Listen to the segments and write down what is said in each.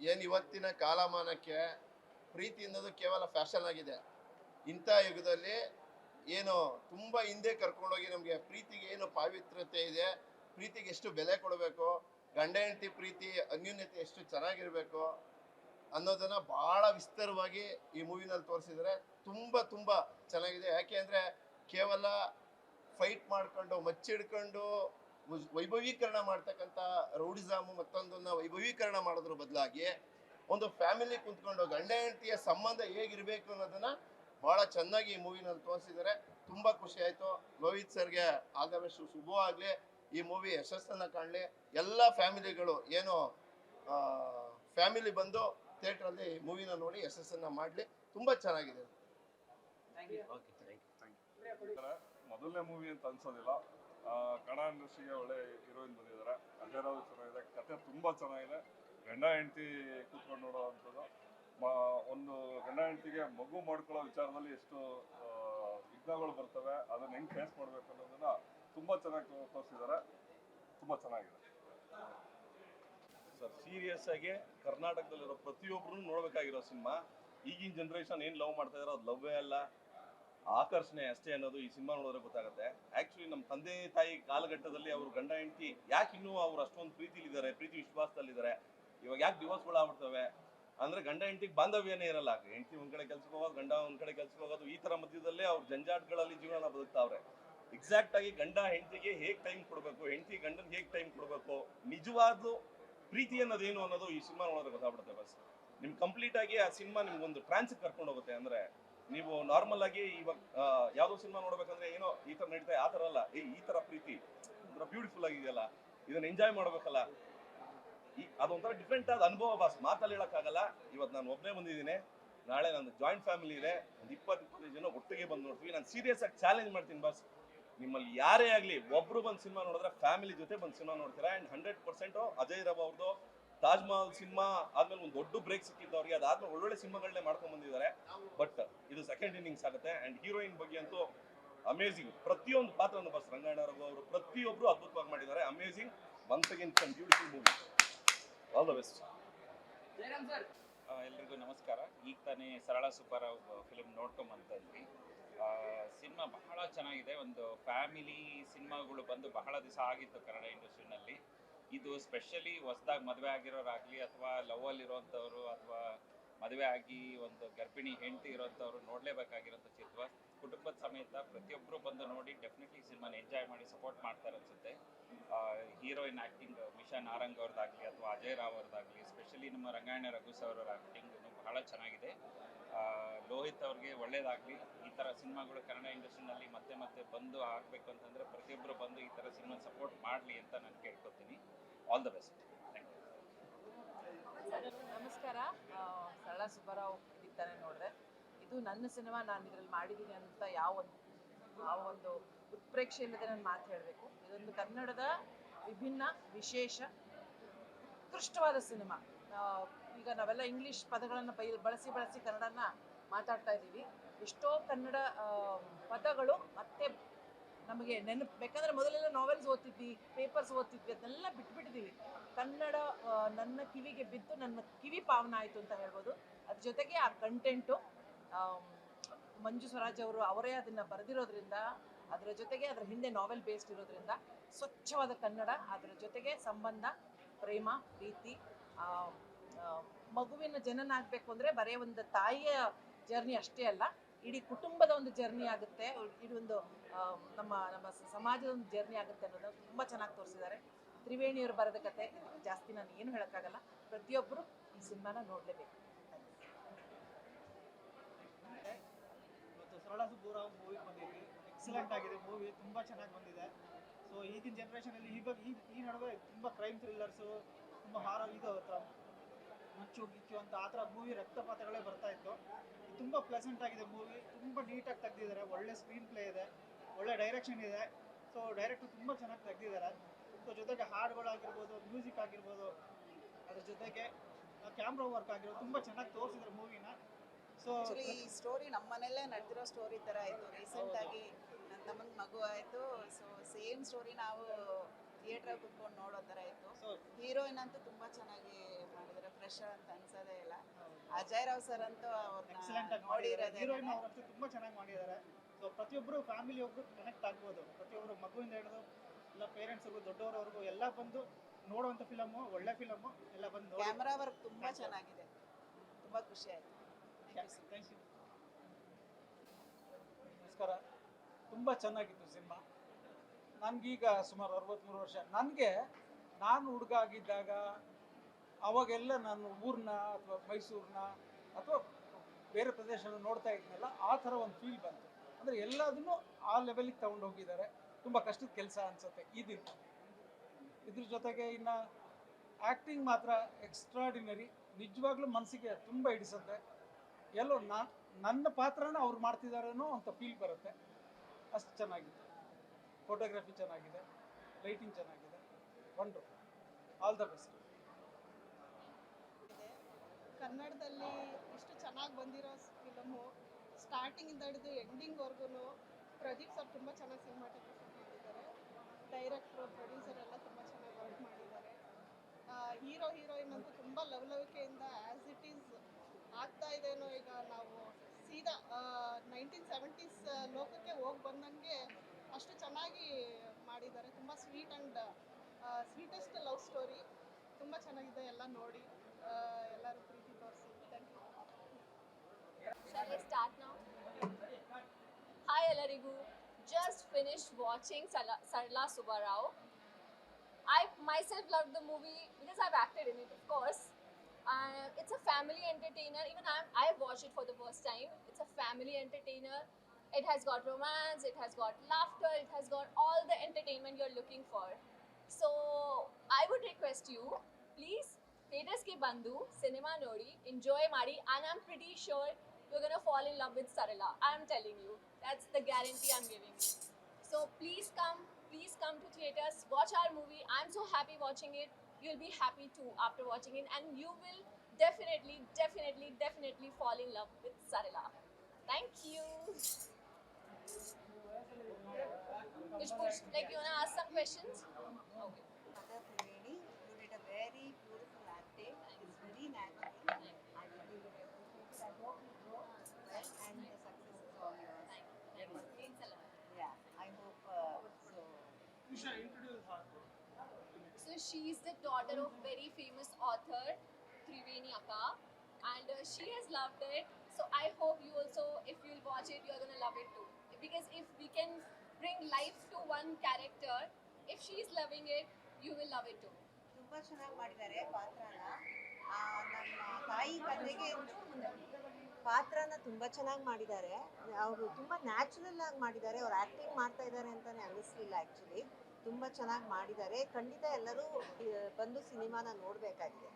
ಏನು ಇವತ್ತಿನ ಕಾಲಮಾನಕ್ಕೆ ಪ್ರೀತಿ ಅನ್ನೋದು ಕೇವಲ ಫ್ಯಾಷನ್ ಆಗಿದೆ. ಇಂಥ ಯುಗದಲ್ಲಿ ಏನು ತುಂಬ ಹಿಂದೆ ಕರ್ಕೊಂಡೋಗಿ ನಮಗೆ ಪ್ರೀತಿಗೆ ಏನು ಪಾವಿತ್ರ್ಯತೆ ಇದೆ, ಪ್ರೀತಿಗೆ ಎಷ್ಟು ಬೆಲೆ ಕೊಡಬೇಕು, ಗಂಡ ಹೆಂಡತಿ ಪ್ರೀತಿ, ಅನ್ಯೂನ್ಯತೆ ಎಷ್ಟು ಚೆನ್ನಾಗಿರಬೇಕು ಅನ್ನೋದನ್ನ ಬಹಳ ವಿಸ್ತಾರವಾಗಿ ಈ ಮೂವಿನಲ್ಲಿ ತೋರಿಸಿದರೆ ತುಂಬ ತುಂಬ ಚೆನ್ನಾಗಿದೆ. ಯಾಕೆ ಅಂದರೆ ಕೇವಲ ಫೈಟ್ ಮಾಡ್ಕೊಂಡು, ಮಚ್ಚಿಡ್ಕೊಂಡು ವೈಭವೀಕರಣ ಮಾಡ್ತಕ್ಕಂಥ ರೌಡಿಸಮ್ ಮತ್ತೊಂದನ್ನ ವೈಭವೀಕರಣ ಮಾಡೋದ್ರ ಬದಲಾಗಿ ಒಂದು ಫ್ಯಾಮಿಲಿ ಕುಂತ್ಕೊಂಡು ಗಂಡ ಹೆಂಡತಿಯ ಸಂಬಂಧ ಹೇಗಿರಬೇಕು ಅನ್ನೋದನ್ನ ಬಹಳ ಚೆನ್ನಾಗಿ ಈ ಮೂವಿನಲ್ಲಿ ತೋರಿಸಿದ್ದಾರೆ. ತುಂಬಾ ಖುಷಿ ಆಯ್ತು. ಲೋಹಿತ್ ಸರ್ಗೆ ಆಲ್ ಶುಭವಾಗಲಿ ಬೆಸ್ಟ್ ಶುಭವಾಗ್ಲಿ ಈ ಮೂವಿ ಯಶಸ್ಸನ್ನ ಕಾಣಲಿ. ಎಲ್ಲ ಫ್ಯಾಮಿಲಿಗಳು ಏನು ಫ್ಯಾಮಿಲಿ ಬಂದು ಥಿಯೇಟ್ರಲ್ಲಿ ಮೂವಿನ ನೋಡಿ ಯಶಸ್ಸನ್ನ ಮಾಡಲಿ. ತುಂಬಾ ಚೆನ್ನಾಗಿದೆ. ಮೊದಲನೇ ಮೂವಿ ಅಂತ ಅನ್ಸೋದಿಲ್ಲ. ಕನ್ನಡ ಇಂಡಸ್ಟ್ರಿಗೆ ಒಳ್ಳೆ ಹೀರೋಯಿನ್ ಬಂದಿದ್ದಾರೆ. ಅಜಯ್ ರಾವ್ ಚೆನ್ನಾಗಿದೆ, ಕತೆ ತುಂಬ ಚೆನ್ನಾಗಿದೆ. ಗಂಡ ಹೆಂಡತಿ ಕೂತ್ಕೊಂಡು ನೋಡೋ ಅಂಥದ್ದು. ಮ- ಒಂದು ಗಂಡ ಹೆಂಡತಿಗೆ ಮಗು ಮಾಡ್ಕೊಳ್ಳೋ ವಿಚಾರದಲ್ಲಿ ಎಷ್ಟು ವಿಘ್ನಗಳು ಬರ್ತವೆ, ಅದನ್ನ ಹೆಂಗೆ ಫೇಸ್ ಮಾಡ್ಬೇಕು ಅನ್ನೋದನ್ನ ತುಂಬಾ ಚೆನ್ನಾಗಿ ತೋರಿಸಿದ್ದಾರೆ. ತುಂಬಾ ಚೆನ್ನಾಗಿದೆ. ಸರ್ ಸೀರಿಯಸ್ ಆಗಿ ಕರ್ನಾಟಕದಲ್ಲಿರೋ ಪ್ರತಿಯೊಬ್ಬರು ನೋಡಬೇಕಾಗಿರೋ ಸಿನಿಮಾ. ಈಗಿನ ಜನರೇಷನ್ ಏನು ಲವ್ ಮಾಡ್ತಾ ಇದಾರೋ ಅದು ಲವ್ವೇ ಅಲ್ಲ. ಆಕರ್ಷಣೆ ಅಷ್ಟೇ ಅನ್ನೋದು ಈ ಸಿನಿಮಾ ನೋಡಿದ್ರೆ ಗೊತ್ತಾಗುತ್ತೆ. ಆಕ್ಚುಲಿ ನಮ್ಮ ತಂದೆ ತಾಯಿ ಕಾಲಘಟ್ಟದಲ್ಲಿ ಅವರು ಗಂಡ ಹೆಂಡತಿ ಯಾಕೆ ಇನ್ನೂ ಅವ್ರು ಅಷ್ಟೊಂದು ಪ್ರೀತಿಲಿದ್ದಾರೆ, ಪ್ರೀತಿ ವಿಶ್ವಾಸದಲ್ಲಿದ್ದಾರೆ? ಇವಾಗ ಯಾಕೆ ಡಿವೋರ್ಸ್ಗಳಾಗ್ಬಿಡ್ತವೆ ಅಂದ್ರೆ ಗಂಡ ಹೆಂಡತಿಗೆ ಬಾಂಧವ್ಯನೇ ಇರಲ್ಲ. ಹೆಂಡತಿ ಒಂದ್ ಕಡೆ ಕೆಲ್ಸಕ್ಕೆ ಹೋಗೋದು, ಗಂಡ ಒಂದ್ ಕಡೆ ಕೆಲ್ಸಕ್ಕೆ ಹೋಗೋದು, ಈ ತರ ಮಧ್ಯದಲ್ಲೇ ಅವ್ರ ಜಂಜಾಟ್ಗಳಲ್ಲಿ ಜೀವನ ಬದುಕ್ತಾವ್ರೆ. ಎಕ್ಸಾಕ್ಟ್ ಆಗಿ ಗಂಡ ಹೆಂಡತಿಗೆ ಹೇಗ್ ಟೈಮ್ ಕೊಡಬೇಕು? ಹೆಂಡತಿ ಗಂಡನ್ ಹೇಗ್ ಟೈಮ್ ಕೊಡಬೇಕು? ನಿಜವಾದ ಪ್ರೀತಿ ಅನ್ನೋದೇನು ಅನ್ನೋದು ಈ ಸಿನಿಮಾ ನೋಡಿದ್ರೆ ಗೊತ್ತಾಗ್ಬಿಡುತ್ತೆ ಬಸ್ ನಿಮ್ ಕಂಪ್ಲೀಟ್ ಆಗಿ ಆ ಸಿನಿಮಾ ನಿಮ್ಗೊಂದು ಟ್ರಾನ್ಸ್ ಕರ್ಕೊಂಡು ಹೋಗುತ್ತೆ. ಅಂದ್ರೆ ನೀವು ನಾರ್ಮಲ್ ಆಗಿ ಇವಾಗ ಯಾವುದೋ ಸಿನಿಮಾ ನೋಡ್ಬೇಕಂದ್ರೆ ಏನೋ ಈ ತರ ನಡೀತಾ, ಆ ತರ ಅಲ್ಲ. ಏ, ಈ ತರ ಪ್ರೀತಿ, ಒಂಥರ ಬ್ಯೂಟಿಫುಲ್ ಆಗಿದೆಯಲ್ಲ, ಇದನ್ನ ಎಂಜಾಯ್ ಮಾಡ್ಬೇಕಲ್ಲ. ಈ, ಅದೊಂಥರ ಡಿಫ್ರೆಂಟ್ ಆದ ಅನುಭವ ಬಾಸ್ ಮಾತಲ್ಲಿ ಹೇಳಕ್ಕಾಗಲ್ಲ. ಇವತ್ತು ನಾನು ಒಬ್ಬನೇ ಬಂದಿದ್ದೀನಿ. ನಾಳೆ ನನ್ನ ಜಾಯಿಂಟ್ ಫ್ಯಾಮಿಲಿ ಇದೆ. ಒಂದು ಇಪ್ಪತ್ತು, ಇಪ್ಪತ್ತೈದು ಜನ ಒಟ್ಟಿಗೆ ಬಂದು ನೋಡ್ತೀವಿ. ನಾನು ಸೀರಿಯಸ್ ಆಗಿ ಚಾಲೆಂಜ್ ಮಾಡ್ತೀನಿ ಬಾಸ್ ನಿಮ್ಮಲ್ಲಿ ಯಾರೇ ಆಗಲಿ, ಒಬ್ರು ಬಂದು ಸಿನಿಮಾ ನೋಡಿದ್ರೆ ಫ್ಯಾಮಿಲಿ ಜೊತೆ ಬಂದು ಸಿನಿಮಾ ನೋಡ್ತೀರಾ? And hundred percent Ajay Rao ಅವ್ರದ್ದು ತಾಜ್ ಮಹಲ್ ಸಿನಿಮಾ ಆದ್ಮೇಲೆ ಒಂದು ದೊಡ್ಡ ಬ್ರೇಕ್ ಸಿಕ್ಕಿದ್ದು ಅವ್ರಿಗೆ. ಅದಾದ್ಮೇಲೆ ಒಳ್ಳೊಳ್ಳೆ ಸಿನಿಮಾಗಳನ್ನೇ ಮಾಡ್ಕೊಂಡ್ ಬಂದಿದ್ದಾರೆ. ಬಟ್ ಇದು ಸೆಕೆಂಡ್ ಇನ್ನಿಂಗ್ಸ್ ಆಗುತ್ತೆ. ಅಂಡ್ ಹೀರೋಯಿನ್ ಬಗ್ಗೆ ಅಂತೂ ಅಮೇಸಿಂಗ್ ಪ್ರತಿಯೊಂದು ಪಾತ್ರವನ್ನು ಬಸ್ ರಂಗಾಯಣ ರಘು ಅವರು ಪ್ರತಿಯೊಬ್ರು ಅದ್ಭುತವಾಗಿ ಮಾಡಿದ್ದಾರೆ. Amazing once again some beautiful movie all the best ಎಲ್ರಿಗೂ ನಮಸ್ಕಾರ. ಈಗ ತಾನೇ ಸರಳ ಸುಬ್ಬರಾವ್ ಫಿಲ್ಮ್ ನೋಡ್ಕೊಂಬಂತಂದ್ವಿ ಸಿನಿಮಾ ಬಹಳ ಚೆನ್ನಾಗಿದೆ. ಒಂದು ಫ್ಯಾಮಿಲಿ ಸಿನಿಮಾಗಳು ಬಂದು ಬಹಳ ದಿವಸ ಆಗಿತ್ತು ಕನ್ನಡ ಇಂಡಸ್ಟ್ರಿನಲ್ಲಿ ಇದು ಸ್ಪೆಷಲಿ ಹೊಸದಾಗಿ ಮದುವೆ ಆಗಿರೋರಾಗಲಿ ಅಥವಾ ಲವಲ್ಲಿರೋಂಥವ್ರು ಅಥವಾ ಮದುವೆ ಆಗಿ ಒಂದು ಗರ್ಭಿಣಿ ಹೆಂಡತಿ ಇರೋಂಥವ್ರು ನೋಡಲೇಬೇಕಾಗಿರೋಂಥ ಚಿತ್ರ. ಕುಟುಂಬದ ಸಮೇತ ಪ್ರತಿಯೊಬ್ಬರು ಬಂದು ನೋಡಿ ಡೆಫಿನೆಟ್ಲಿ ಸಿನಿಮಾನ ಎಂಜಾಯ್ ಮಾಡಿ ಸಪೋರ್ಟ್ ಮಾಡ್ತಾರೆ ಅನ್ಸುತ್ತೆ ಹೀರೋಯಿನ್ ಆ್ಯಕ್ಟಿಂಗ್ ಮಿಶಾ ನಾರಂಗ್ ಅವ್ರದ್ದಾಗಲಿ ಅಥವಾ ಅಜಯ್ ರಾವ್ ಅವ್ರದ್ದಾಗಲಿ ಸ್ಪೆಷಲಿ ನಮ್ಮ ರಂಗಾಯಣ ರಘು ಸರ್ ಅವರ ಆ್ಯಕ್ಟಿಂಗ್ ಬಹಳ ಚೆನ್ನಾಗಿದೆ. ಲೋಹಿತ್ ಅವ್ರಿಗೆ ಒಳ್ಳೇದಾಗಲಿ. ಈ ಥರ ಸಿನಿಮಾಗಳು ಕನ್ನಡ ಇಂಡಸ್ಟ್ರಿನಲ್ಲಿ ಮತ್ತೆ ಮತ್ತೆ ಬಂದು ಆಗಬೇಕು ಅಂತಂದರೆ ಪ್ರತಿಯೊಬ್ಬರು ಬಂದು ಈ ಥರ ಸಿನಿಮಾ ಸಪೋರ್ಟ್ ಮಾಡಲಿ ಅಂತ ನಾನು ಕೇಳ್ಕೊತೀನಿ. All the best thank you ನಮಸ್ಕಾರ. ಸರಳ ಸುಬ್ಬರಾವ್ ಇದ್ದಾನೆ ನೋಡಿದೆ ಇದು ನನ್ನ ಸಿನಿಮಾ ನಾನು ಇದರಲ್ಲಿ ಮಾಡಿದ್ದೀನಿ ಅಂತ ಯಾವ ಒಂದು ಆ ಒಂದು ಉತ್ಪ್ರೇಕ್ಷೆ ಇಲ್ಲದೆ ನಾನು ಮಾತು ಹೇಳಬೇಕು. ಇದೊಂದು ಕನ್ನಡದ ವಿಭಿನ್ನ, ವಿಶೇಷ, ಉತ್ಕೃಷ್ಟವಾದ ಸಿನಿಮಾ. ಈಗ ನಾವೆಲ್ಲ ಇಂಗ್ಲೀಷ್ ಪದಗಳನ್ನು ಬೈ ಬಳಸಿ ಬಳಸಿ ಕನ್ನಡನ ಮಾತಾಡ್ತಾ ಇದ್ದೀವಿ. ಎಷ್ಟೋ ಕನ್ನಡ ಪದಗಳು ಮತ್ತೆ ನಮಗೆ ನೆನಪು, ಬೇಕಂದ್ರೆ ಮೊದಲೆಲ್ಲ ನಾವೆಲ್ಸ್ ಓದ್ತಿದ್ವಿ, ಪೇಪರ್ಸ್ ಓದ್ತಿದ್ವಿ ಅದನ್ನೆಲ್ಲ ಬಿಟ್ಬಿಟ್ಟಿದ್ದೀವಿ ಕನ್ನಡ ನನ್ನ ಕಿವಿಗೆ ಬಿದ್ದು ನನ್ನ ಕಿವಿ ಪಾವನ ಆಯಿತು ಅಂತ ಹೇಳ್ಬೋದು. ಅದ್ರ ಜೊತೆಗೆ ಆ ಕಂಟೆಂಟು ಮಂಜು ಸ್ವರಾಜ್ ಅವರು ಅವರೇ ಅದನ್ನು ಬರೆದಿರೋದ್ರಿಂದ, ಅದರ ಜೊತೆಗೆ ಅದರ ಹಿಂದೆ ನಾವೆಲ್ ಬೇಸ್ಡ್ ಇರೋದ್ರಿಂದ ಸ್ವಚ್ಛವಾದ ಕನ್ನಡ, ಅದರ ಜೊತೆಗೆ ಸಂಬಂಧ, ಪ್ರೇಮ, ಪ್ರೀತಿ ಮಗುವಿನ ಜನನ ಆಗಬೇಕು ಅಂದರೆ ಬರೀ ಒಂದು ತಾಯಿಯ ಜರ್ನಿ ಅಷ್ಟೇ ಅಲ್ಲ, ಇಡೀ ಕುಟುಂಬದ ಒಂದು ಜರ್ನಿ ಆಗುತ್ತೆ. ಇಡೀ ನಮ್ಮ ನಮ್ಮ ಸಮಾಜದ ಒಂದು ಜರ್ನಿ ಆಗುತ್ತೆ ಅನ್ನೋದನ್ನ ತುಂಬ ಚೆನ್ನಾಗಿ ತೋರಿಸಿದ್ದಾರೆ. ತ್ರಿವೇಣಿಯವರು ಬರೆದ ಕತೆ, ಜಾಸ್ತಿ ನಾನು ಏನು ಹೇಳೋಕ್ಕಾಗಲ್ಲ. ಪ್ರತಿಯೊಬ್ಬರು ಈ ಸಿನಿಮಾನ ನೋಡಲೇಬೇಕು. ಸರಳ ಮೂವಿ ಬಂದಿದೆ. ಎಕ್ಸಲೆಂಟ್ ಆಗಿದೆ. ಮೂವಿ ತುಂಬ ಚೆನ್ನಾಗಿ ಬಂದಿದೆ. ಸೊ ಈಗಿನ ಜನ್ರೇಷನಲ್ಲಿ ಈಗ ಈ ಈ ನಡುವೆ ತುಂಬ ಕ್ರೈಮ್ ಥ್ರಿಲ್ಲರ್ಸು ತುಂಬ ಹಾರ ಇದು ಮಚ್ಚು ಗಿಚ್ಚು ಅಂತ ಆ ಥರ ಮೂವಿ ರಕ್ತಪಾತಗಳೇ ಬರ್ತಾ ಇತ್ತು. ತುಂಬಾ ಪ್ಲೆಸೆಂಟ್ ಆಗಿದೆ ಮೂವಿ ತುಂಬ ನೀಟಾಗಿ ತೆಗ್ದಿದ್ದಾರೆ. ಒಳ್ಳೆ ಸ್ಕ್ರೀನ್ ಪ್ಲೇ ಇದೆ. ಒಳ್ಳೆ ಡೈರೆಕ್ಷನ್ ಇದೆ. ಸೊ ಡೈರೆಕ್ಟರ್ ತುಂಬ ಚೆನ್ನಾಗಿ ತೆಗ್ದಿದ್ದಾರೆ. ಸೊ ಜೊತೆಗೆ ಹಾಡುಗಳಾಗಿರ್ಬೋದು ಮ್ಯೂಸಿಕ್ ಆಗಿರ್ಬೋದು ಅದ್ರ ಜೊತೆಗೆ ಕ್ಯಾಮ್ರಾ ವರ್ಕ್ ಆಗಿರೋದು ತುಂಬ ಚೆನ್ನಾಗಿ ತೋರಿಸಿದ್ರು ಮೂವಿನ ಸೊ ಈ ಸ್ಟೋರಿ ನಮ್ಮ ಮನೆಯಲ್ಲೇ ನಡೆದಿರೋ ಸ್ಟೋರಿ ತರ ಇತ್ತು ರೀಸೆಂಟ್ ಆಗಿ ನನ್ನ ತಮ್ಮನ ಮಗು ಆಯಿತು. ಸೊ ಸೇಮ್ ಸ್ಟೋರಿ ನಾವು ಥಿಯೇಟರ್ ಕುತ್ಕೊಂಡು ನೋಡೋ ತರ ಇತ್ತು ಸೊ ಹೀರೋಯಿನ್ ಅಂತೂ ತುಂಬಾ ಚೆನ್ನಾಗಿ ವರ್ಷ ಅಂತ ಅನ್ಸೋದೇ ಇಲ್ಲ. ಅಜಯ್ ರಾವ್ ಸರ್ ಅಂತೂ ಅವ್ರನ್ನ ಆಗಿ ನೋಡಿರೋದೇ ಹೀರೋಯಿನ್ ಅವರಂತೂ ತುಂಬಾ ಚೆನ್ನಾಗಿ ಮಾಡಿದ್ದಾರೆ. ಸೊ ಪ್ರತಿಯೊಬ್ಬರು ಫ್ಯಾಮಿಲಿ ಒಬ್ರು ಕನೆಕ್ಟ್ ಆಗ್ಬೋದು. ಪ್ರತಿಯೊಬ್ಬರು ಮಗುವಿಂದ ಹಿಡಿದು ಇಲ್ಲ ಪೇರೆಂಟ್ಸ್ಗೂ ದೊಡ್ಡವರವರೆಗೂ ಎಲ್ಲ ಬಂದು ನೋಡುವಂಥ ಫಿಲಮು ಒಳ್ಳೆ ಫಿಲಮು ಎಲ್ಲ ಬಂದು ಕ್ಯಾಮ್ರಾ ವರ್ಕ್ ತುಂಬಾ ಚೆನ್ನಾಗಿದೆ. ತುಂಬಾ ಖುಷಿ ಆಯ್ತು. ಥ್ಯಾಂಕ್ ಯು ನಮಸ್ಕಾರ. ತುಂಬ ಚೆನ್ನಾಗಿತ್ತು ಸಿನಿಮಾ ನನ್ಗೀಗ ಸುಮಾರು ಅರವತ್ತ್ಮೂರು ವರ್ಷ. ನನಗೆ ನಾನು ಹುಡುಗ ಆಗಿದ್ದಾಗ ಅವಾಗೆಲ್ಲ ನಾನು ಊರನ್ನ ಅಥವಾ ಮೈಸೂರನ್ನ ಅಥವಾ ಬೇರೆ ಪ್ರದೇಶನ ನೋಡ್ತಾ ಇದ್ನಲ್ಲ, ಆ ಥರ ಒಂದು ಫೀಲ್ ಬಂತು. ಅಂದರೆ ಎಲ್ಲದನ್ನು ಆ ಲೆವೆಲಿಗೆ ತಗೊಂಡು ಹೋಗಿದ್ದಾರೆ. ತುಂಬ ಕಷ್ಟದ ಕೆಲಸ ಅನಿಸುತ್ತೆ ಇದು ಇದ್ರ ಜೊತೆಗೆ ಇನ್ನು ಆ್ಯಕ್ಟಿಂಗ್ ಮಾತ್ರ ಎಕ್ಸ್ಟ್ರಾಡಿನರಿ ನಿಜವಾಗ್ಲೂ ಮನಸ್ಸಿಗೆ ತುಂಬ ಹಿಡಿಸುತ್ತೆ. ಎಲ್ಲೋ ನಾ, ನನ್ನ ಪಾತ್ರನ ಅವ್ರು ಮಾಡ್ತಿದ್ದಾರೇನೋ ಅಂತ ಫೀಲ್ ಬರುತ್ತೆ. ಅಷ್ಟು ಚೆನ್ನಾಗಿದೆ. ಫೋಟೋಗ್ರಫಿ ಚೆನ್ನಾಗಿದೆ. ಲೈಟಿಂಗ್ ಚೆನ್ನಾಗಿದೆ. ಒಂದು ಆಲ್ ದ ಬೆಸ್ಟ್ ಕನ್ನಡದಲ್ಲಿ ಇಷ್ಟು ಚೆನ್ನಾಗಿ ಬಂದಿರೋ ಫಿಲಮು ಸ್ಟಾರ್ಟಿಂಗಿಂದ ಹಿಡಿದು ಎಂಡಿಂಗ್ವರೆಗೂ ಪ್ರದೀಪ್ ಸರ್ ತುಂಬ ಚೆನ್ನಾಗಿ ಸಿನಿಮಾಟೋಗ್ರಫಿ ಮಾಡಿದ್ದಾರೆ. ಡೈರೆಕ್ಟ್ರು ಪ್ರೊಡ್ಯೂಸರ್ ಎಲ್ಲ ತುಂಬ ಚೆನ್ನಾಗಿ ವರ್ಕ್ ಮಾಡಿದ್ದಾರೆ. ಹೀರೋ ಹೀರೋಯಿನ್ ಅಂತೂ ತುಂಬ ಲವಲವಿಕೆಯಿಂದ ಆ್ಯಸ್ ಇಟ್ ಈಸ್ ಆಗ್ತಾ ಇದೆನೋ ಈಗ ನಾವು ಸೀದಾ ನೈನ್ಟೀನ್ ಸೆವೆಂಟೀಸ್ ಲೋಕಕ್ಕೆ ಹೋಗಿ ಬಂದಂಗೆ ಅಷ್ಟು ಚೆನ್ನಾಗಿ ಮಾಡಿದ್ದಾರೆ. ತುಂಬ sweet and sweetest love story ತುಂಬ ಚೆನ್ನಾಗಿದೆ ಎಲ್ಲ ನೋಡಿ. Shall I start now? Hi Elarigu. Just finished watching Sala- Sarla Subarao. I myself loved the movie because I've acted in it, of course. Uh, it's a family entertainer. Even I'm, I watched it for the first time. It's a family entertainer. It has got romance, it has got laughter, it has got all the entertainment you're looking for. So I would request you, please, theaters ke bandu, cinema nori, enjoy Mari, and I'm pretty sure you're gonna fall in love with Sarala. I'm telling you. That's the guarantee I'm giving you. So please come, please come to theaters, watch our movie. I'm so happy watching it. You'll be happy too after watching it, and you will definitely, definitely, definitely fall in love with Sarala. Thank you. Like you wanna ask some questions? Okay. Mother Trivedi, you did a very So she is the daughter of very famous author Triveni Akka, and uh, she has loved it. So I hope you also, if you'll watch it, you're gonna love it too. Because if we can bring life to one character, if she is loving it, you will love it too. ತುಂಬಾ ಚೆನ್ನಾಗಿ ಮಾಡಿದ್ದಾರೆ ಪಾತ್ರನ ನಮ್ಮ ತಾಯಿ ಕಥೆಗೆ ಪಾತ್ರನ ತುಂಬಾ ಚೆನ್ನಾಗಿ ಮಾಡಿದ್ದಾರೆ ಅವರು ತುಂಬಾ ನ್ಯಾಚುರಲ್ ಆಗಿ ಮಾಡಿದ್ದಾರೆ ಅವ್ರು ಆಕ್ಟಿಂಗ್ ಮಾಡ್ತಾ ಇದ್ದಾರೆ ಅಂತಾನೆ ಅನಿಸ್ಲಿಲ್ಲ ಆಕ್ಚುಲಿ ತುಂಬಾ ಚೆನ್ನಾಗಿ ಮಾಡಿದ್ದಾರೆ. ಖಂಡಿತ ಎಲ್ಲರೂ ಬಂದು ಸಿನಿಮಾನ ನೋಡಬೇಕಾಗಿದೆ.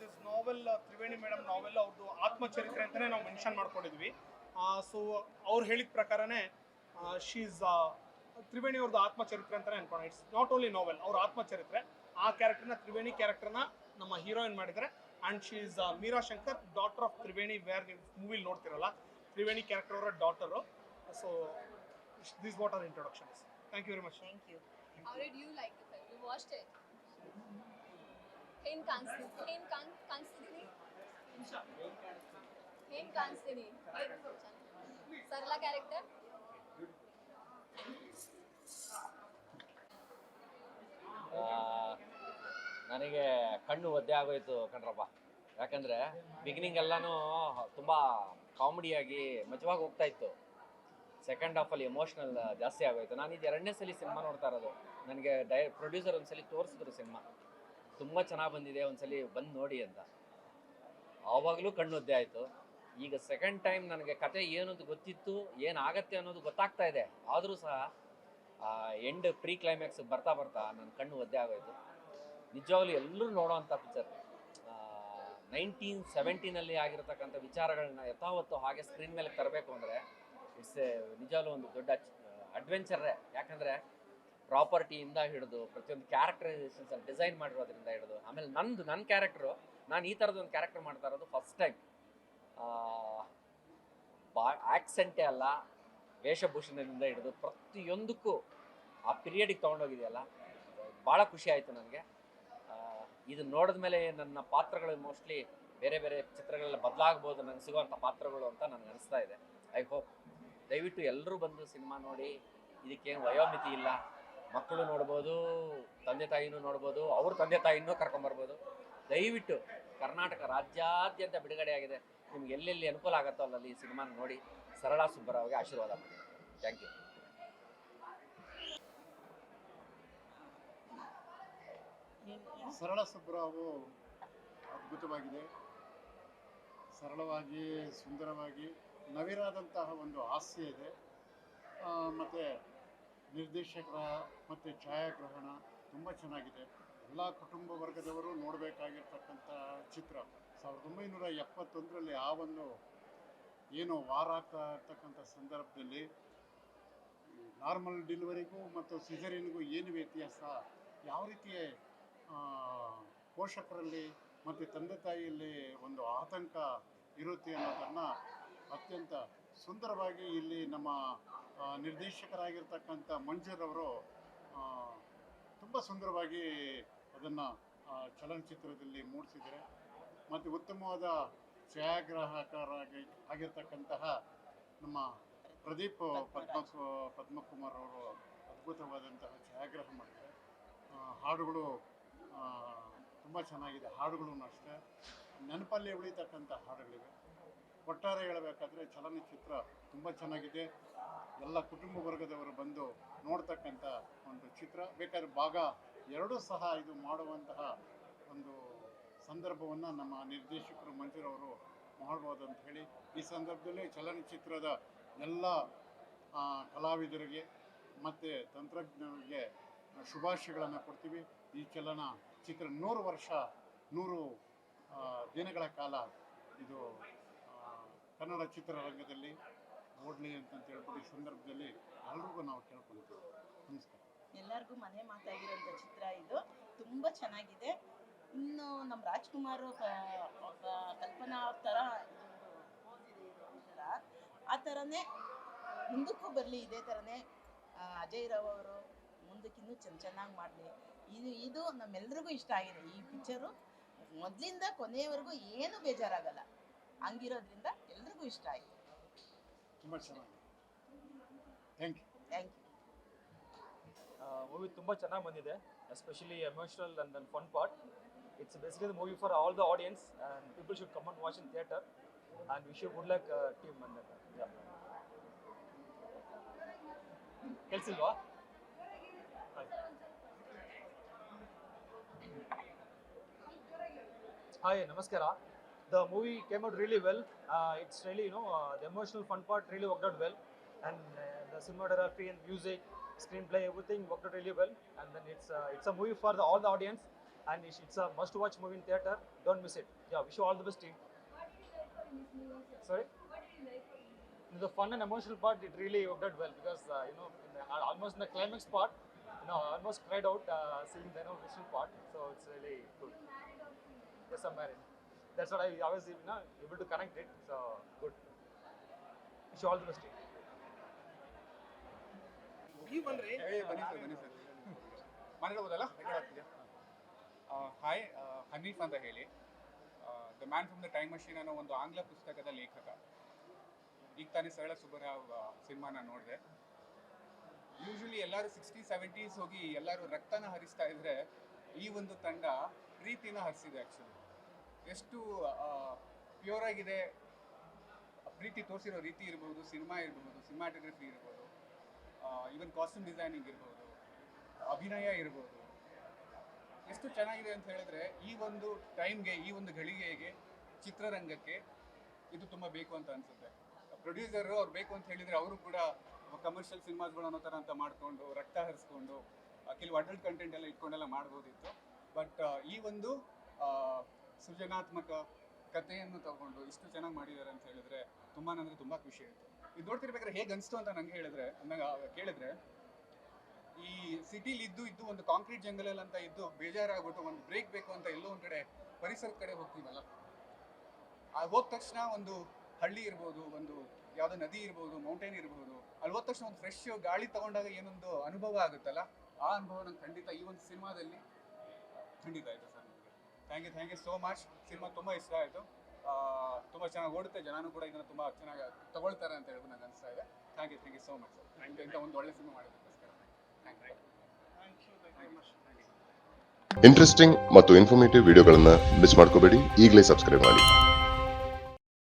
This novel Triveni madam novel ಅವ್ರದ್ದು ಆತ್ಮಚರಿತ್ರೆ ಅಂತಲೇ ನಾವು ಮೆನ್ಷನ್ ಮಾಡ್ಕೊಂಡಿದ್ವಿ. ಸೊ ಅವ್ರು ಹೇಳಿದ ಪ್ರಕಾರನೇ ಶೀಸ್ ತ್ರಿವೇಣಿ ಅವ್ರದ್ದು ಆತ್ಮಚರಿತ್ರೆ ಅಂತಲೇ ಅನ್ಕೊಂಡು ಇಟ್ಸ್ ನಾಟ್ ಓನ್ಲಿ ನಾವೆಲ್ ಅವ್ರ ಆತ್ಮಚರಿತ್ರೆ. ಆ ಕ್ಯಾರೆಕ್ಟರ್ನ ತ್ರಿವೇಣಿ ಕ್ಯಾರೆಕ್ಟರ್ನ ನಮ್ಮ ಹೀರೋಯಿನ್ ಮಾಡಿದ್ದಾರೆ. And she is Meera Shankar daughter of Triveni where ನೀವು ಮೂವಿಲಿ ನೋಡ್ತಿರಲ್ಲ ತ್ರಿವೇಣಿ ಕ್ಯಾರೆಕ್ಟರ್ ಅವರ daughter so this what are introductions thank you very much thank you How did you like the film? You watched it? In Kanstini. Hen Kan Kanstini. Hen Kanstini. Sarla character. ನನಗೆ ಕಣ್ಣು ಒದ್ದೆ ಆಗೋಯ್ತು ಕಣ್ರಪ್ಪ ಯಾಕಂದ್ರೆ beginning ಎಲ್ಲಾನು ತುಂಬಾ ಕಾಮಿಡಿಯಾಗಿ ಮಜವಾಗಿ ಹೋಗ್ತಾ ಇತ್ತು. Second ಹಾಫಲ್ಲಿ emotional ಜಾಸ್ತಿ ಆಗೋಯ್ತು. ನಾನು ಇದು ಎರಡನೇ ಸಲ ಸಿನಿಮಾ ನೋಡ್ತಾ ಇರೋದು. ನನಗೆ ಡೈ ಪ್ರೊಡ್ಯೂಸರ್ ಒಂದ್ಸಲಿ ತೋರಿಸಿದ್ರು ಸಿನಿಮಾ ತುಂಬ ಚೆನ್ನಾಗಿ ಬಂದಿದೆ, ಒಂದ್ಸಲಿ ಬಂದು ನೋಡಿ ಅಂತ. ಆವಾಗಲೂ ಕಣ್ಣು ಒದ್ದೆ ಆಯಿತು. ಈಗ ಸೆಕೆಂಡ್ ಟೈಮ್ ನನಗೆ ಕತೆ ಏನು ಅಂತ ಗೊತ್ತಿತ್ತು ಏನಾಗತ್ತೆ ಅನ್ನೋದು ಗೊತ್ತಾಗ್ತಾ ಇದೆ. ಆದರೂ ಸಹ ಎಂಡ್ ಪ್ರೀ ಕ್ಲೈಮ್ಯಾಕ್ಸ್ ಬರ್ತಾ ಬರ್ತಾ ನನ್ನ ಕಣ್ಣು ಒದ್ದೆ ಆಗೋಯ್ತು. ನಿಜವಾಗ್ಲೂ ಎಲ್ಲರೂ ನೋಡೋವಂಥ ಪಿಕ್ಚರ್ ನೈನ್ಟೀನ್ ಸೆವೆಂಟೀನಲ್ಲಿ ಆಗಿರತಕ್ಕಂಥ ವಿಚಾರಗಳನ್ನ ಯಥಾವತ್ತು ಹಾಗೆ ಸ್ಕ್ರೀನ್ ಮೇಲೆ ತರಬೇಕು ಅಂದರೆ ಇಟ್ಸ್ ಎ ನಿಜವಾಗ್ಲೂ ಒಂದು ದೊಡ್ಡ ಅಡ್ವೆಂಚರೇ ಯಾಕಂದರೆ ಪ್ರಾಪರ್ಟಿಯಿಂದ ಹಿಡಿದು ಪ್ರತಿಯೊಂದು ಕ್ಯಾರೆಕ್ಟರೈಸೇಷನ್ಸ್ ಡಿಸೈನ್ ಮಾಡಿರೋದ್ರಿಂದ ಹಿಡಿದು, ಆಮೇಲೆ ನಂದು ನನ್ನ ಕ್ಯಾರೆಕ್ಟ್ರು ನಾನು ಈ ಥರದ್ದು ಒಂದು ಕ್ಯಾರೆಕ್ಟರ್ ಮಾಡ್ತಾ ಇರೋದು ಫಸ್ಟ್ ಟೈಮ್ ಬಾ ಆಕ್ಸೆಂಟೇ ಅಲ್ಲ, ವೇಷಭೂಷಣದಿಂದ ಹಿಡಿದು ಪ್ರತಿಯೊಂದಕ್ಕೂ ಆ ಪಿರಿಯಡಿಗೆ ತೊಗೊಂಡೋಗಿದೆಯಲ್ಲ ಭಾಳ ಖುಷಿ ಆಯಿತು ನನಗೆ. ಇದು ನೋಡಿದ ಮೇಲೆ ನನ್ನ ಪಾತ್ರಗಳು ಮೋಸ್ಟ್ಲಿ ಬೇರೆ ಬೇರೆ ಚಿತ್ರಗಳೆಲ್ಲ ಬದಲಾಗ್ಬೋದು ನನಗೆ ಸಿಗುವಂಥ ಪಾತ್ರಗಳು ಅಂತ ನನಗೆ ಅನಿಸ್ತಾ ಇದೆ. ಐ ಹೋಪ್ ದಯವಿಟ್ಟು ಎಲ್ಲರೂ ಬಂದು ಸಿನಿಮಾ ನೋಡಿ, ಇದಕ್ಕೇನು ವಯೋಮಿತಿ ಇಲ್ಲ. ಮಕ್ಕಳು ನೋಡ್ಬೋದು, ತಂದೆ ತಾಯಿನೂ ನೋಡ್ಬೋದು, ಅವ್ರ ತಂದೆ ತಾಯಿನೂ ಕರ್ಕೊಂಬರ್ಬೋದು ದಯವಿಟ್ಟು ಕರ್ನಾಟಕ ರಾಜ್ಯಾದ್ಯಂತ ಬಿಡುಗಡೆಯಾಗಿದೆ ನಿಮ್ಗೆ ಎಲ್ಲೆಲ್ಲಿ ಅನುಕೂಲ ಆಗುತ್ತೋ ಅಲ್ಲಲ್ಲಿ ಈ ಸಿನಿಮಾನ ನೋಡಿ, ಸರಳ ಸುಬ್ಬರವಾಗಿ ಆಶೀರ್ವಾದ ಮಾಡಿ. ಥ್ಯಾಂಕ್ ಯು ಸರಳ ಸುಬ್ಬರಾವು ಅದ್ಭುತವಾಗಿದೆ. ಸರಳವಾಗಿ, ಸುಂದರವಾಗಿ, ನವಿರಾದಂತಹ ಒಂದು ಹಾಸ್ಯ ಇದೆ. ಮತ್ತು ನಿರ್ದೇಶಕರ ಮತ್ತು ಛಾಯಾಗ್ರಹಣ ತುಂಬ ಚೆನ್ನಾಗಿದೆ. ಎಲ್ಲ ಕುಟುಂಬ ವರ್ಗದವರು ನೋಡಬೇಕಾಗಿರ್ತಕ್ಕಂಥ ಚಿತ್ರ. ಸಾವಿರದ ಒಂಬೈನೂರ ಎಪ್ಪತ್ತೊಂದರಲ್ಲಿ ಆ ಒಂದು ಏನು ವಾರ ಆಗ್ತಾ ಇರ್ತಕ್ಕಂಥ ಸಂದರ್ಭದಲ್ಲಿ ನಾರ್ಮಲ್ ಡೆಲಿವರಿಗೂ ಮತ್ತು ಸಿಜರಿನ್ಗೂ ಏನು ವ್ಯತ್ಯಾಸ ಯಾವ ರೀತಿ ಪೋಷಕರಲ್ಲಿ ಮತ್ತು ತಂದೆ ತಾಯಿಯಲ್ಲಿ ಒಂದು ಆತಂಕ ಇರುತ್ತೆ ಅನ್ನೋದನ್ನು ಅತ್ಯಂತ ಸುಂದರವಾಗಿ ಇಲ್ಲಿ ನಮ್ಮ ನಿರ್ದೇಶಕರಾಗಿರ್ತಕ್ಕಂಥ ಮಂಜೂರವರು ತುಂಬ ಸುಂದರವಾಗಿ ಅದನ್ನು ಚಲನಚಿತ್ರದಲ್ಲಿ ಮೂಡಿಸಿದ್ದಾರೆ. ಮತ್ತು ಉತ್ತಮವಾದ ಛಾಯಾಗ್ರಾಹಕರಾಗಿ ಆಗಿರ್ತಕ್ಕಂತಹ ನಮ್ಮ ಪ್ರದೀಪ್ ಪದ್ಮ, ಪದ್ಮಕುಮಾರ್ ಅವರು ಅದ್ಭುತವಾದಂತಹ ಛಾಯಾಗ್ರಹ ಮಾಡಿದ್ದಾರೆ. ಹಾಡುಗಳು ತುಂಬ ಚೆನ್ನಾಗಿದೆ ಹಾಡುಗಳು ಅಷ್ಟೇ. ನೆನಪಲ್ಲಿ ಉಳಿತಕ್ಕಂಥ ಹಾಡುಗಳಿವೆ. ಒಟ್ಟಾರೆ ಹೇಳಬೇಕಾದ್ರೆ ಚಲನಚಿತ್ರ ತುಂಬ ಚೆನ್ನಾಗಿದೆ. ಎಲ್ಲ ಕುಟುಂಬ ವರ್ಗದವರು ಬಂದು ನೋಡ್ತಕ್ಕಂಥ ಒಂದು ಚಿತ್ರ. ಬೇಕಾದ್ರೆ ಭಾಗ ಎರಡೂ ಸಹ ಇದು ಮಾಡುವಂತಹ ಒಂದು ಸಂದರ್ಭವನ್ನು ನಮ್ಮ ನಿರ್ದೇಶಕರು ಮಂಜುರವರು ಮಾಡ್ಬೋದು ಅಂತ ಹೇಳಿ, ಈ ಸಂದರ್ಭದಲ್ಲಿ ಚಲನಚಿತ್ರದ ಎಲ್ಲ ಕಲಾವಿದರಿಗೆ ಮತ್ತು ತಂತ್ರಜ್ಞರಿಗೆ ಶುಭಾಶಯಗಳನ್ನು ಕೊಡ್ತೀವಿ. ಈ ಚಲನ ಚಿತ್ರ ನೂರು ವರ್ಷ, ನೂರು ದಿನಗಳ ಕಾಲ ಇದು ಕನ್ನಡ ಚಿತ್ರರಂಗದಲ್ಲಿ ಓಡಲಿ ಅಂತ ಹೇಳ್ಬಿಟ್ಟು ಈ ಸಂದರ್ಭದಲ್ಲಿ ಎಲ್ರಿಗೂ ನಾವು ಕೇಳ್ಕೊಳ್ತೀವಿ. ನಮಸ್ಕಾರ. ಎಲ್ಲರಿಗೂ ಮನೆ ಮಾತಾಗಿರೋಂಥ ಚಿತ್ರ ಇದು. ತುಂಬ ಚೆನ್ನಾಗಿದೆ. ಇನ್ನು ನಮ್ಮ ರಾಜ್ಕುಮಾರ್ ಕಲ್ಪನಾ ಥರ ಆ ಥರನೇ ಮುಂದಕ್ಕೂ ಬರಲಿ, ಇದೇ ಥರನೇ ಅಜಯ್ ರಾವ್ ಅವರು ಮುಂದಕ್ಕೆ ಇನ್ನೂ ಚೆನ್ನ ಚೆನ್ನಾಗಿ ಮಾಡಲಿ. ಇದು ಇದು ನಮ್ಮೆಲ್ರಿಗೂ ಇಷ್ಟ ಆಗಿದೆ. ಈ ಪಿಕ್ಚರು ಮೊದಲಿಂದ ಕೊನೆಯವರೆಗೂ ಏನು ಬೇಜಾರಾಗಲ್ಲ. ಹಂಗಿರೋದ್ರಿಂದ ಎಲ್ರಿಗೂ ಇಷ್ಟ ಆಯಿತು. ತುಂಬ ಚೆನ್ನಾಗಿದೆ. Thank you thank you movie ತುಂಬ ಚೆನ್ನಾಗಿ ಬಂದಿದೆ. Especially emotional and then fun part it's basically movie for all the audience and people should come and watch in theatre and wish you good luck team ಕೆಲಸ ಕೆಲ್ಸಿಲ್ವಾ Hi, Namaskara. The movie came out really well. Uh, it's really, you know, uh, the emotional fun part really worked out well. And uh, the cinematography and music, screenplay, everything worked out really well. And then it's, uh, it's a movie for the, all the audience. And it's, a must watch movie in theater. Don't miss it. Yeah, wish you all the best, team. Sorry? The fun and emotional part, it really worked out well because, uh, you know, in the, uh, almost in the climax part, you know, almost cried out seeing the you know, part. So it's really good. Yes, I'm married. That's what I, always you know, able to connect it. So good. Wish you all the best, team. ಏ, ಬನ್ನಿ sir ಬನ್ನಿ sir ಮಾತಾಡ್ಬೋದಲ್ಲ record ಆಗ್ತಿದೆಯಾ hi Hanif ಅಂತ ಹೇಳಿ the man from the time machine ಅನ್ನೋ ಒಂದು ಆಂಗ್ಲ ಪುಸ್ತಕದ ಲೇಖಕ ಈಗ ತಾನೇ ಸರಳ ಸುಬ್ಬರಾವ್ ಸಿನಿಮಾನ ನೋಡಿದೆ ಯೂಶಲಿ ಎಲ್ಲರೂ ಸಿಕ್ಸ್ಟಿ ಸೆವೆಂಟೀಸ್ ಹೋಗಿ ಎಲ್ಲರೂ ರಕ್ತನ ಹರಿಸ್ತಾ ಇದ್ರೆ ಈ ಒಂದು ತಂಡ ಪ್ರೀತಿನ ಹರಿಸಿದೆ ಆ್ಯಕ್ಚುಲಿ ಎಷ್ಟು ಪ್ಯೂರ್ ಆಗಿದೆ. ಪ್ರೀತಿ ತೋರಿಸಿರೋ ರೀತಿ ಇರ್ಬೋದು, ಸಿನಿಮಾ ಇರ್ಬೋದು ಸಿನಿಮಾಟೋಗ್ರಫಿ ಇರ್ಬೋದು ಈವನ್ ಕಾಸ್ಟ್ಯೂಮ್ ಡಿಸೈನಿಂಗ್ ಇರ್ಬೋದು, ಅಭಿನಯ ಇರ್ಬೋದು. ಎಷ್ಟು ಚೆನ್ನಾಗಿದೆ ಅಂತ ಹೇಳಿದ್ರೆ, ಈ ಒಂದು ಟೈಮ್ಗೆ ಈ ಒಂದು ಘಳಿಗೆಗೆ, ಚಿತ್ರರಂಗಕ್ಕೆ ಇದು ತುಂಬ ಬೇಕು ಅಂತ ಅನ್ಸುತ್ತೆ. ಪ್ರೊಡ್ಯೂಸರು ಅವ್ರು ಬೇಕು ಅಂತ ಹೇಳಿದ್ರೆ ಅವರು ಕೂಡ ಕಮರ್ಷಿಯಲ್ ಸಿನಿಮಾಸ್ಗಳು ಅನ್ನೋ ಥರ ಅಂತ ಮಾಡಿಕೊಂಡು, ರಕ್ತ ಹರಿಸ್ಕೊಂಡು ಕೆಲವು ಅಡಲ್ಟ್ ಕಂಟೆಂಟ್ ಎಲ್ಲ ಇಟ್ಕೊಂಡೆಲ್ಲ ಮಾಡ್ಬೋದಿತ್ತು. ಬಟ್ ಈ ಒಂದು ಸೃಜನಾತ್ಮಕ ಕಥೆಯನ್ನು ತಗೊಂಡು ಇಷ್ಟು ಚೆನ್ನಾಗಿ ಮಾಡಿದ್ದಾರೆ ಅಂತ ಹೇಳಿದ್ರೆ ತುಂಬಾ ಅಂದ್ರೆ ತುಂಬಾ ಖುಷಿ ಆಯ್ತು. ಇದು ನೋಡ್ತಿರ್ಬೇಕಾದ್ರೆ ಹೇಗೆ ಅನಿಸ್ತು ಅಂತ ನಂಗೆ ಹೇಳಿದ್ರೆ, ನಂಗೆ ಕೇಳಿದ್ರೆ, ಈ ಸಿಟಿಲಿ ಇದ್ದು ಇದ್ದು ಒಂದು ಕಾಂಕ್ರೀಟ್ ಜಂಗಲಲ್ಲಿ ಅಂತ ಇದ್ದು ಬೇಜಾರಾಗ್ಬಿಟ್ಟು ಒಂದು ಬ್ರೇಕ್ ಬೇಕು ಅಂತ ಎಲ್ಲೋ ಒಂದ್ ಕಡೆ ಪರಿಸರದ ಕಡೆ ಹೋಗ್ತೀವಲ್ಲ ಹೋದ ತಕ್ಷಣ ಒಂದು ಹಳ್ಳಿ ಇರ್ಬೋದು, ಒಂದು ಯಾವುದೋ ನದಿ ಇರ್ಬೋದು, ಮೌಂಟೇನ್ ಇರ್ಬೋದು ಅಲ್ಲಿ ಹೋದ ತಕ್ಷಣ ಒಂದು ಫ್ರೆಶ್ ಗಾಳಿ ತಗೊಂಡಾಗ ಏನೊಂದು ಅನುಭವ ಆಗುತ್ತಲ್ಲ, ಆ ಅನುಭವ ನಂಗೆ ಖಂಡಿತ ಈ ಒಂದು ಸಿನಿಮಾದಲ್ಲಿ ಖಂಡಿತ ಆಯಿತು sir. Thank you thank you so much cinema ತುಂಬ ಇಷ್ಟ ಆಯಿತು. ತುಂಬ ಚೆನ್ನಾಗಿ ಓಡುತ್ತೆ. ಜನನೂ ಕೂಡ ಇದನ್ನು ತುಂಬ ಚೆನ್ನಾಗಿ ತಗೊಳ್ತಾರೆ ಅಂತ ಹೇಳ್ಬಿಟ್ಟು ನಂಗೆ ಅನಿಸ್ತಾ ಇದೆ. Thank you thank you so much sir thank you ಇಂಥ ಒಂದು ಒಳ್ಳೆ cinema ಮಾಡಿದ್ದಕ್ಕೋಸ್ಕರ. Thank you thank you thank much interesting ಮತ್ತು ಇನ್ಫಾರ್ಮೇಟಿವ್ ವಿಡಿಯೋಗಳನ್ನು ಮಿಸ್ ಮಾಡ್ಕೋಬೇಡಿ. ಈಗಲೇ ಸಬ್ಸ್ಕ್ರೈಬ್ ಮಾಡಿ.